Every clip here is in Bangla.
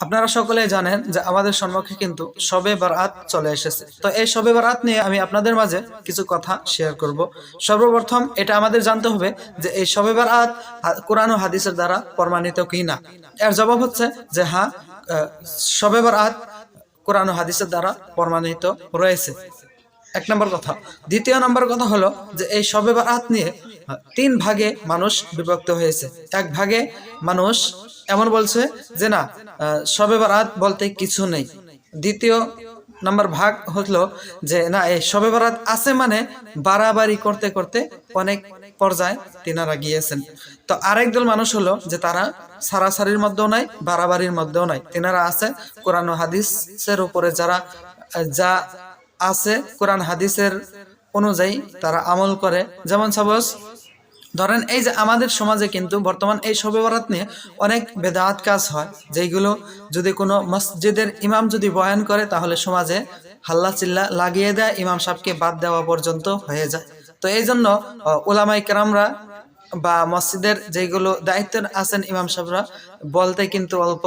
আপনারা সকলে জানেন যে আমাদের সম্মুখে কিন্তু শবে বারাত চলে এসেছে। তো এই শবে বারাত নিয়ে আমি আপনাদের মাঝে কিছু কথা শেয়ার করব। সর্বপ্রথম এটা আমাদের জানতে হবে যে এই শবে বারাত কোরআন ও হাদিসের দ্বারা প্রমাণিত কি না? এর জবাব হচ্ছে যে হ্যাঁ শবে বারাত কোরআন ও হাদিসের দ্বারা প্রমাণিত রয়েছে। এক নম্বর কথা। দ্বিতীয় নম্বর কথা হলো যে এই শবে বারাত নিয়ে তিন ভাগে মানুষ বিভক্ত হয়েছে। এক ভাগে মানুষ এমন বলছে যে না সবে বারাত বলতে কিছু নেই। দ্বিতীয় নাম্বার ভাগ হলো যে না, এই সবে বারাত আছে মানে বাড়াবাড়ি করতে করতে অনেক পর্যায়ে তিনারা গিয়েছেন। তো আরেক দল মানুষ হলো যে তারা সারাসারির মধ্যেও নাই, বাড়াবাড়ির মধ্যেও নাই। তিনারা আছে কোরআন হাদিসের উপরে যারা, যা আছে কোরআন হাদিসের অনুযায়ী তারা আমল করে। যেমন সাপোজ ধরেন এই যে আমাদের সমাজে কিন্তু বর্তমান এই শবে বরাত নিয়ে অনেক বেদাত কাজ হয় যেগুলো যদি কোনো মসজিদের ইমাম যদি বয়ান করে, তাহলে সমাজে হাল্লা চিল্লা লাগিয়ে দেয়, ইমাম সাহেবকে বাদ দেওয়া পর্যন্ত হয়ে যায়। তো এই জন্য ওলামাই কেরামরা বা মসজিদের যেগুলো দায়িত্ব আছেন ইমাম সাহেবরা, বলতে কিন্তু অল্প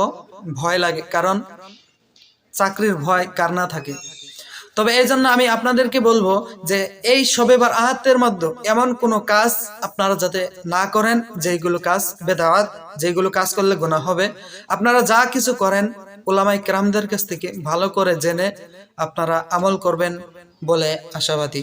ভয় লাগে, কারণ চাকরির ভয় কার না থাকে। তবে এই জন্য আমি আপনাদেরকে বলব যে এই শবেবার আহাতের মধ্যে এমন কোনো কাজ আপনারা যাতে না করেন যেগুলো কাজ বেদাওয়াত যেগুলো কাজ করলে গোনা হবে, আপনারা যা কিছু করেন ওলামাই ক্রামদের কাছ থেকে ভালো করে জেনে আপনারা আমল করবেন বলে আশাবাদী।